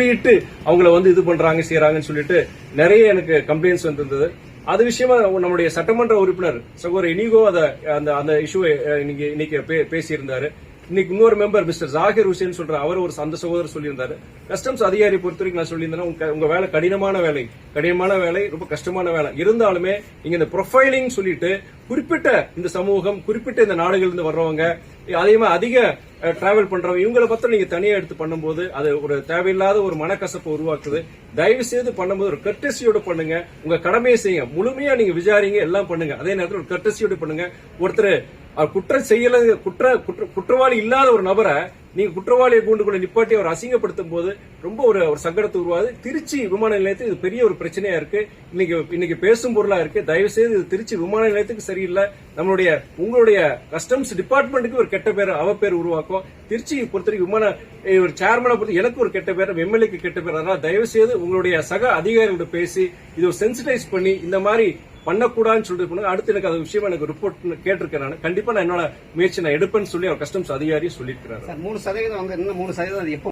குறியிட்டு அவங்கள வந்து இது பண்றாங்க செய்யறாங்கன்னு சொல்லிட்டு நிறைய எனக்கு கம்ப்ளைண்ட்ஸ் வந்திருந்தது. அது விஷயமா நம்முடைய சட்டமன்ற உறுப்பினர் சகோதர இனிகோ அதை அந்த அந்த இஷ்யூவை இன்னைக்கு இன்னைக்கு பே- பேசியிருந்தாரு. இன்னைக்கு இன்னொரு மெம்பர் மிஸ்டர் ஜாகிர் ஹுசேன் சொல்ற அவர் ஒரு அந்த சகோதரர் சொல்லியிருந்தாரு. கஸ்டம்ஸ் அதிகாரி பொறுத்த வரைக்கும் நான் சொல்லியிருந்தேன் உங்க வேலை கடினமான வேலை. கடினமான வேலை ரொம்ப கஷ்டமான வேலை. இருந்தாலுமே இங்க இந்த ப்ரொஃபைலிங் சொல்லிட்டு குறிப்பிட்ட இந்த சமூகம் குறிப்பிட்ட இந்த நாடுகள் இருந்து வர்றவங்க அதே மாதிரி அதிக டிராவல் பண்றவங்க இவங்களை பத்தி நீங்க தனியா எடுத்து பண்ணும்போது அது ஒரு தேவையில்லாத ஒரு மனக்கசப்பை உருவாக்குது. தயவு செய்து பண்ணும்போது ஒரு கர்டசியோட பண்ணுங்க. உங்க கடமையை செய்யுங்க. முழுமையா நீங்க விசாரிங்க எல்லாம் பண்ணுங்க. அதே நேரத்தில் ஒரு கர்டசியோட பண்ணுங்க. ஒருத்தர் குற்றம் செய்யல குற்ற குற்ற குற்றவாளி இல்லாத ஒரு நபரை நீங்க குற்றவாளியை கூண்டு கூட நிப்பாட்டி அவர் அசிங்கப்படுத்தும் போது ரொம்ப ஒரு ஒரு சங்கடத்தை உருவாது. திருச்சி விமான நிலையத்தில் இது பெரிய ஒரு பிரச்சனையா இருக்கு. இன்னைக்கு இன்னைக்கு பேசும் பொருளா இருக்கு. தயவு செய்து இது திருச்சி விமான நிலையத்துக்கு சரியில்லை. நம்மளுடைய உங்களுடைய கஸ்டம்ஸ் டிபார்ட்மெண்ட்டுக்கு ஒரு கெட்ட பேர் அவ பேர் உருவாக்கும். திருச்சி பொறுத்தவரைக்கும் விமான ஒரு சேர்மனை பொறுத்த எனக்கு ஒரு கெட்ட பேர் எம்எல்ஏக்கு கெட்ட பேர். அதனால தயவு செய்து உங்களுடைய சக அதிகாரிகளோட பேசி இதை சென்சிடைஸ் பண்ணி இந்த மாதிரி பண்ணக்கூடாதுன்னு சொல்லிட்டு போனாங்க. அடுத்து எனக்கு அது விஷயம் எனக்கு ரிப்போர்ட் கேட்டிருக்கேன் நான் கண்டிப்பா நான் என்னோட முயற்சி நான் எடுப்பேன்னு சொல்லி அவர் கஸ்டம்ஸ் அதிகாரி சொல்லியிருக்கிறாரு மூணு சதவீதம் வந்து இன்னும் மூணு சதவீதம் அது எப்போ